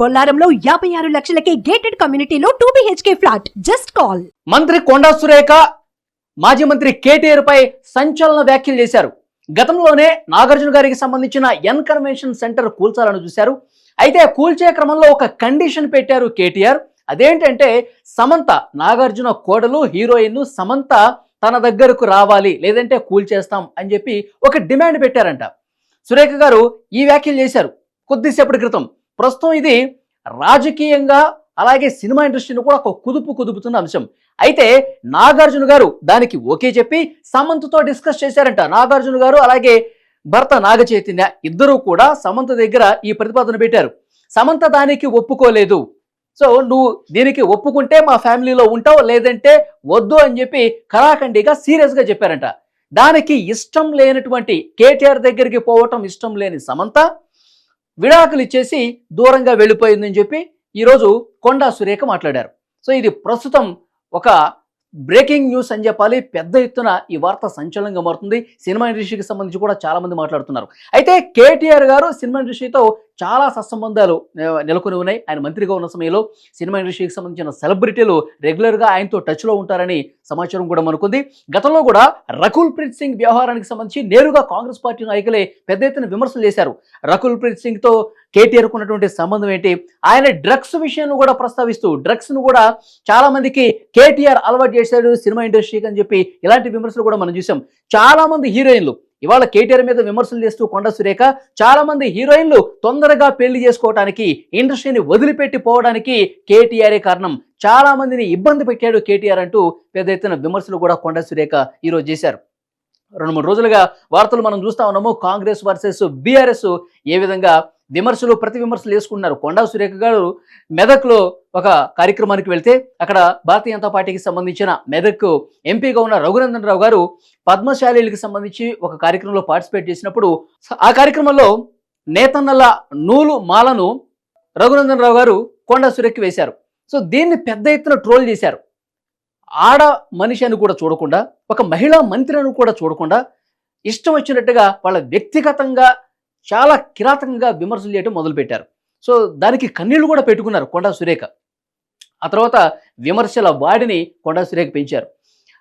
బొల్లారంలో యాభై ఆరు లక్షలకే గేటెడ్ కమ్యూనిటీలో two BHK flat just call మంత్రి కొండా సురేఖ మాజీ మంత్రి కేటీఆర్ పై సంచలన వ్యాఖ్యలు చేశారు. గతంలోనే నాగార్జున గారికి సంబంధించిన ఎన్ కన్వెన్షన్ సెంటర్ కూల్చాలని చూశారు. అయితే కూల్చే క్రమంలో ఒక కండిషన్ పెట్టారు కేటీఆర్. అదేంటంటే సమంత నాగార్జున కోడలు హీరోయిన్ సమంత తన దగ్గరకు రావాలి లేదంటే కూల్చేస్తాం అని చెప్పి ఒక డిమాండ్ పెట్టారంట. సురేఖ గారు ఈ వ్యాఖ్యలు చేశారు కొద్దిసేపటి క్రితం. ప్రస్తుతం ఇది రాజకీయంగా అలాగే సినిమా ఇండస్ట్రీని కూడా ఒక కుదుపు కుదుపుతున్న అంశం. అయితే నాగార్జున గారు దానికి ఓకే చెప్పి సమంతతో డిస్కస్ చేశారంట. నాగార్జున గారు అలాగే భర్త నాగ చైతన్య ఇద్దరూ కూడా సమంత దగ్గర ఈ ప్రతిపాదన పెట్టారు. సమంత దానికి ఒప్పుకోలేదు. సో నువ్వు దీనికి ఒప్పుకుంటే మా ఫ్యామిలీలో ఉంటావు లేదంటే వద్దు అని చెప్పి కరాఖండిగా సీరియస్గా చెప్పారంట. దానికి ఇష్టం లేనటువంటి కేటీఆర్ దగ్గరికి పోవటం ఇష్టం లేని సమంత విడాకులు ఇచ్చేసి దూరంగా వెళ్ళిపోయిందని చెప్పి ఈరోజు కొండా సురేఖ మాట్లాడారు. సో ఇది ప్రస్తుతం ఒక బ్రేకింగ్ న్యూస్ అని చెప్పాలి. పెద్ద ఎత్తున ఈ వార్త సంచలనంగా మారుతుంది. సినిమా ఇండస్ట్రీకి సంబంధించి కూడా చాలామంది మాట్లాడుతున్నారు. అయితే కేటీఆర్ గారు సినిమా ఇండస్ట్రీతో చాలా సత్సంబంధాలు నెలకొని ఉన్నాయి. ఆయన మంత్రిగా ఉన్న సమయంలో సినిమా ఇండస్ట్రీకి సంబంధించిన సెలబ్రిటీలు రెగ్యులర్గా ఆయనతో టచ్లో ఉంటారని సమాచారం కూడా మనకుంది. గతంలో కూడా రకుల్ ప్రీత్ సింగ్ వ్యవహారానికి సంబంధించి నేరుగా కాంగ్రెస్ పార్టీ నాయకులే పెద్ద ఎత్తున విమర్శలు చేశారు. రకుల్ ప్రీత్ సింగ్తో కేటీఆర్కున్నటువంటి సంబంధం ఏంటి? ఆయన డ్రగ్స్ విషయాన్ని కూడా ప్రస్తావిస్తూ డ్రగ్స్ను కూడా చాలామందికి కేటీఆర్ అలవాటు చేశాడు సినిమా ఇండస్ట్రీకి అని చెప్పి ఇలాంటి విమర్శలు కూడా మనం చూసాం. చాలామంది హీరోయిన్లు ఇవాళ కేటీఆర్ మీద విమర్శలు చేస్తూ కొండ సురేఖ చాలా మంది హీరోయిన్లు తొందరగా పెళ్ళి చేసుకోవడానికి ఇండస్ట్రీని వదిలిపెట్టి పోవడానికి కేటీఆరే కారణం. చాలా మందిని ఇబ్బంది పెట్టాడు కేటీఆర్ అంటూ పెద్ద ఎత్తున విమర్శలు కూడా కొండ సురేఖ ఈరోజు చేశారు. రెండు మూడు రోజులుగా వార్తలు మనం చూస్తా ఉన్నాము. కాంగ్రెస్ వర్సెస్ బీఆర్ఎస్ ఏ విధంగా విమర్శలు ప్రతి విమర్శలు వేసుకున్నారు కొండా సురేఖ గారు మెదక్లో ఒక కార్యక్రమానికి వెళ్తే అక్కడ భారతీయ జనతా పార్టీకి సంబంధించిన మెదక్ ఎంపీగా ఉన్న రఘునందన్ రావు గారు పద్మశాలీలకు సంబంధించి ఒక కార్యక్రమంలో పార్టిసిపేట్ చేసినప్పుడు ఆ కార్యక్రమంలో నేతన్నల నూలు మాలను రఘునందన్ రావు గారు కొండా సురేఖ వేశారు. సో దీన్ని పెద్ద ఎత్తున ట్రోల్ చేశారు. ఆడ మనిషి అని కూడా చూడకుండా ఒక మహిళా మంత్రి అని కూడా చూడకుండా ఇష్టం వచ్చినట్టుగా వాళ్ళ వ్యక్తిగతంగా చాలా కిరాతకంగా విమర్శలు చేయడం మొదలుపెట్టారు. సో దానికి కన్నీళ్ళు కూడా పెట్టుకున్నారు కొండా సురేఖ. ఆ తర్వాత విమర్శల వాడిని కొండా సురేఖ పెంచారు.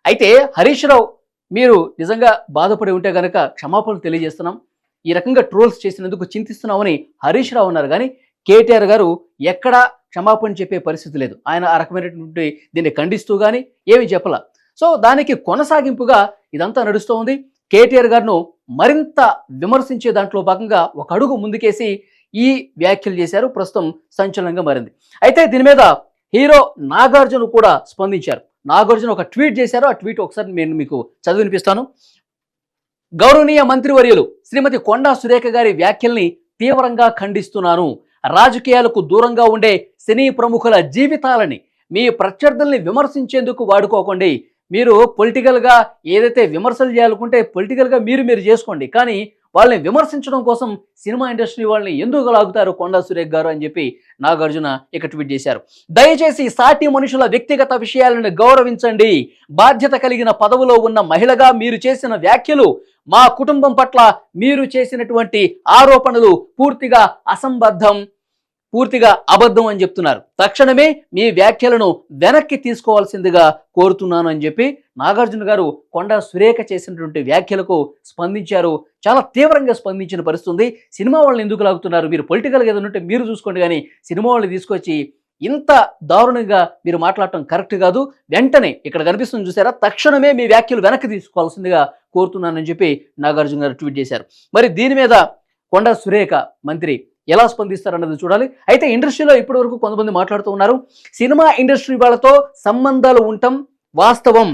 అయితే హరీష్ రావు మీరు నిజంగా బాధపడి ఉంటే కనుక క్షమాపణలు తెలియజేస్తున్నాం. ఈ రకంగా ట్రోల్స్ చేసినందుకు చింతిస్తున్నామని హరీష్ రావు ఉన్నారు కానీ కేటీఆర్ గారు ఎక్కడా క్షమాపణ చెప్పే పరిస్థితి లేదు. ఆయన ఆ రకమైనటువంటి దీన్ని ఖండిస్తూ కానీ ఏమి చెప్పలా. సో దానికి కొనసాగింపుగా ఇదంతా నడుస్తూ ఉంది. కేటీఆర్ గారును మరింత విమర్శించే దాంట్లో భాగంగా ఒక అడుగు ముందుకేసి ఈ వ్యాఖ్యలు చేశారు. ప్రస్తుతం సంచలనంగా మారింది. అయితే దీని మీద హీరో నాగార్జున కూడా స్పందించారు. నాగార్జున ఒక ట్వీట్ చేశారు. ఆ ట్వీట్ ఒకసారి నేను మీకు చదివి వినిపిస్తాను. గౌరవనీయ మంత్రివర్యులు శ్రీమతి కొండా సురేఖ గారి వ్యాఖ్యల్ని తీవ్రంగా ఖండిస్తున్నాను. రాజకీయాలకు దూరంగా ఉండే సినీ ప్రముఖుల జీవితాలని మీ ప్రత్యర్థుల్ని విమర్శించేందుకు వాడుకోకండి. మీరు పొలిటికల్గా ఏదైతే విమర్శలు చేయాలనుకుంటే పొలిటికల్గా మీరు మీరు చేసుకోండి. కానీ వాళ్ళని విమర్శించడం కోసం సినిమా ఇండస్ట్రీ వాళ్ళని ఎందుకు లాగుతారు కొండా సురేఖ్ గారు అని చెప్పి నాగార్జున ఇక ట్వీట్ చేశారు. దయచేసి సాటి మనుషుల వ్యక్తిగత విషయాలను గౌరవించండి. బాధ్యత కలిగిన పదవిలో ఉన్న మహిళగా మీరు చేసిన వ్యాఖ్యలు మా కుటుంబం పట్ల మీరు చేసినటువంటి ఆరోపణలు పూర్తిగా అసంబద్ధం. పూర్తిగా అబద్ధం అని చెప్తున్నారు. తక్షణమే మీ వ్యాఖ్యలను వెనక్కి తీసుకోవాల్సిందిగా కోరుతున్నాను అని చెప్పి నాగార్జున గారు కొండా సురేఖ చేసినటువంటి వ్యాఖ్యలకు స్పందించారు. చాలా తీవ్రంగా స్పందించిన పరిస్థితుంది. సినిమా వాళ్ళని ఎందుకు లాగుతున్నారు? మీరు పొలిటికల్గా ఏదైనా ఉంటే మీరు చూసుకోండి కానీ సినిమా వాళ్ళని తీసుకొచ్చి ఇంత దారుణంగా మీరు మాట్లాడటం కరెక్ట్ కాదు. వెంటనే ఇక్కడ కనిపిస్తుంది చూసారా? తక్షణమే మీ వ్యాఖ్యలు వెనక్కి తీసుకోవాల్సిందిగా కోరుతున్నానని చెప్పి నాగార్జున గారు ట్వీట్ చేశారు. మరి దీని మీద కొండా సురేఖ మంత్రి ఎలా స్పందిస్తారన్నది చూడాలి. అయితే ఇండస్ట్రీలో ఇప్పటి వరకు కొంతమంది మాట్లాడుతూ ఉన్నారు. సినిమా ఇండస్ట్రీ వాళ్ళతో సంబంధాలు ఉండటం వాస్తవం.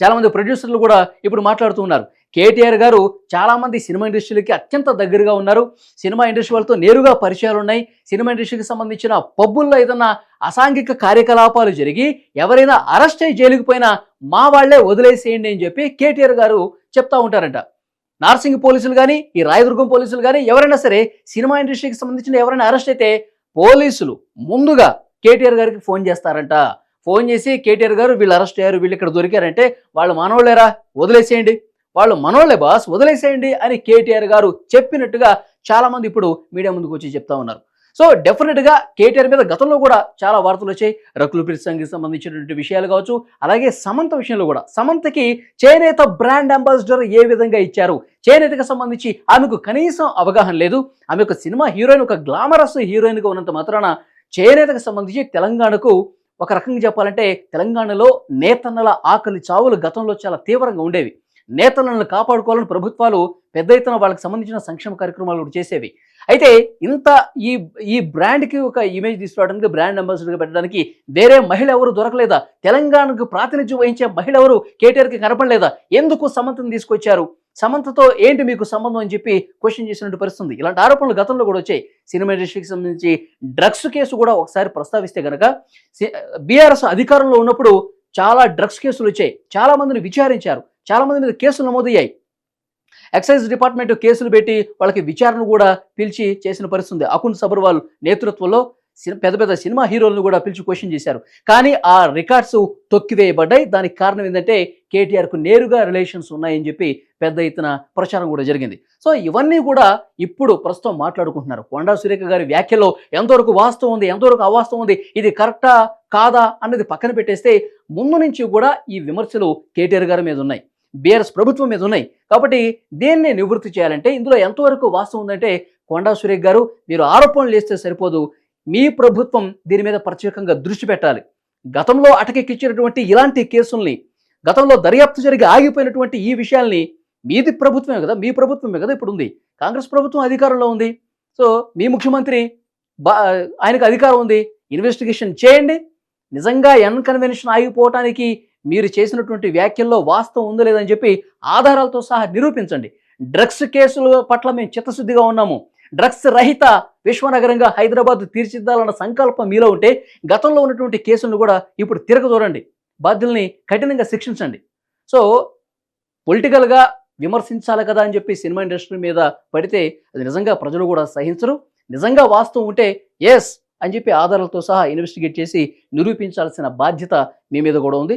చాలామంది ప్రొడ్యూసర్లు కూడా ఇప్పుడు మాట్లాడుతూ ఉన్నారు. కేటీఆర్ గారు చాలామంది సినిమా ఇండస్ట్రీలకి అత్యంత దగ్గరగా ఉన్నారు. సినిమా ఇండస్ట్రీ వాళ్ళతో నేరుగా పరిచయాలు ఉన్నాయి. సినిమా ఇండస్ట్రీకి సంబంధించిన పబ్బుల్లో ఏదైనా అసాంఘిక కార్యకలాపాలు జరిగి ఎవరైనా అరెస్ట్ అయ్యి జైలుకి పోయినా మా వాళ్ళే వదిలేసేయండి అని చెప్పి కేటీఆర్ గారు చెప్తా ఉంటారంట. నార్సింగ్ పోలీసులు కానీ ఈ రాయదుర్గం పోలీసులు కానీ ఎవరైనా సరే సినిమా ఇండస్ట్రీకి సంబంధించిన ఎవరైనా అరెస్ట్ అయితే పోలీసులు ముందుగా కేటీఆర్ గారికి ఫోన్ చేస్తారంట. ఫోన్ చేసి కేటీఆర్ గారు వీళ్ళు అరెస్ట్ అయ్యారు వీళ్ళు ఇక్కడ దొరికారంటే వాళ్ళు మనోళ్ళేరా వదిలేసేయండి. వాళ్ళు మనోళ్ళే బాస్ వదిలేసేయండి అని కేటీఆర్ గారు చెప్పినట్టుగా చాలామంది ఇప్పుడు మీడియా ముందుకు వచ్చి చెప్తా ఉన్నారు. సో డెఫినెట్గా కేటీఆర్ మీద గతంలో కూడా చాలా వార్తలు వచ్చాయి. రకులు సంఘకి సంబంధించినటువంటి విషయాలు కావచ్చు అలాగే సమంత విషయంలో కూడా. సమంతకి చేనేత బ్రాండ్ అంబాసిడర్ ఏ విధంగా ఇచ్చారు? చేనేతకు సంబంధించి ఆమెకు కనీసం అవగాహన లేదు. ఆమె ఒక సినిమా హీరోయిన్ ఒక గ్లామరస్ హీరోయిన్గా ఉన్నంత మాత్రాన చేనేతకు సంబంధించి తెలంగాణకు ఒక రకంగా చెప్పాలంటే తెలంగాణలో నేతన్నల ఆకలి చావులు గతంలో చాలా తీవ్రంగా ఉండేవి. నేతలను కాపాడుకోవాలని ప్రభుత్వాలు పెద్ద ఎత్తున వాళ్ళకి సంబంధించిన సంక్షేమ కార్యక్రమాలు కూడా చేసేవి. అయితే ఇంత ఈ ఈ బ్రాండ్కి ఒక ఇమేజ్ తీసుకురావడానికి బ్రాండ్ అంబాసిడర్గా పెట్టడానికి వేరే మహిళ ఎవరు దొరకలేదా? తెలంగాణకు ప్రాతినిధ్యం వహించే మహిళ ఎవరు కేటీఆర్కి కనపడలేదా? ఎందుకు సమంతను తీసుకొచ్చారు? సమంతతో ఏంటి మీకు సంబంధం అని చెప్పి క్వశ్చన్ చేసినట్టు పరిస్థితుంది. ఇలాంటి ఆరోపణలు గతంలో కూడా వచ్చాయి. సినిమా ఇండస్ట్రీకి సంబంధించి డ్రగ్స్ కేసు కూడా ఒకసారి ప్రస్తావిస్తే కనుక బీఆర్ఎస్ అధికారంలో ఉన్నప్పుడు చాలా డ్రగ్స్ కేసులు వచ్చాయి. చాలా మందిని విచారించారు. చాలా మంది మీద కేసులు నమోదయ్యాయి. ఎక్సైజ్ డిపార్ట్మెంట్ కేసులు పెట్టి వాళ్ళకి విచారణ కూడా పిలిచి చేసిన పరిస్థితుంది. అకున్ సబర్వాల్ నేతృత్వంలో పెద్ద పెద్ద సినిమా హీరోలను కూడా పిలిచి క్వశ్చన్ చేశారు. కానీ ఆ రికార్డ్స్ తొక్కివేయబడ్డాయి. దానికి కారణం ఏంటంటే కేటీఆర్కు నేరుగా రిలేషన్స్ ఉన్నాయని చెప్పి పెద్ద ఎత్తున ప్రచారం కూడా జరిగింది. సో ఇవన్నీ కూడా ఇప్పుడు ప్రస్తుతం మాట్లాడుకుంటున్నారు. కొండా సురేఖ గారి వ్యాఖ్యలో ఎంతవరకు వాస్తవం ఉంది ఎంతవరకు అవాస్తవం ఉంది ఇది కరెక్టా కాదా అన్నది పక్కన పెట్టేస్తే ముందు నుంచి కూడా ఈ విమర్శలు కేటీఆర్ గారి మీద ఉన్నాయి. బీఆర్ఎస్ ప్రభుత్వం మీద ఉన్నాయి. కాబట్టి దేన్ని నివృత్తి చేయాలంటే ఇందులో ఎంతవరకు వాస్తవం ఉందంటే కొండా సురేఖ్ గారు మీరు ఆరోపణలు చేస్తే సరిపోదు. మీ ప్రభుత్వం దీని మీద ప్రత్యేకంగా దృష్టి పెట్టాలి. గతంలో అటకెక్కించినటువంటి ఇలాంటి కేసుల్ని గతంలో దర్యాప్తు జరిగి ఆగిపోయినటువంటి ఈ విషయాల్ని మీది ప్రభుత్వమే కదా మీ ప్రభుత్వమే కదా ఇప్పుడు ఉంది కాంగ్రెస్ ప్రభుత్వం అధికారంలో ఉంది. సో మీ ముఖ్యమంత్రి బా ఆయనకు అధికారం ఉంది. ఇన్వెస్టిగేషన్ చేయండి. నిజంగా ఎన్ కన్వెన్షన్ ఆగిపోవటానికి మీరు చేసినటువంటి వ్యాఖ్యల్లో వాస్తవం ఉందో లేదని చెప్పి ఆధారాలతో సహా నిరూపించండి. డ్రగ్స్ కేసుల పట్ల మేము చిత్తశుద్ధిగా ఉన్నాము. డ్రగ్స్ రహిత విశ్వనగరంగా హైదరాబాద్ తీర్చిదిద్దాలన్న సంకల్పం మీలో ఉంటే గతంలో ఉన్నటువంటి కేసులను కూడా ఇప్పుడు తిరగదూరండి బాధ్యుల్ని కఠినంగా శిక్షించండి. సో పొలిటికల్గా విమర్శించాలి కదా అని చెప్పి సినిమా ఇండస్ట్రీ మీద పడితే అది నిజంగా ప్రజలు కూడా సహించరు. నిజంగా వాస్తవం ఉంటే ఎస్ అని చెప్పి ఆధారాలతో సహా ఇన్వెస్టిగేట్ చేసి నిరూపించాల్సిన బాధ్యత మీ మీద కూడా ఉంది.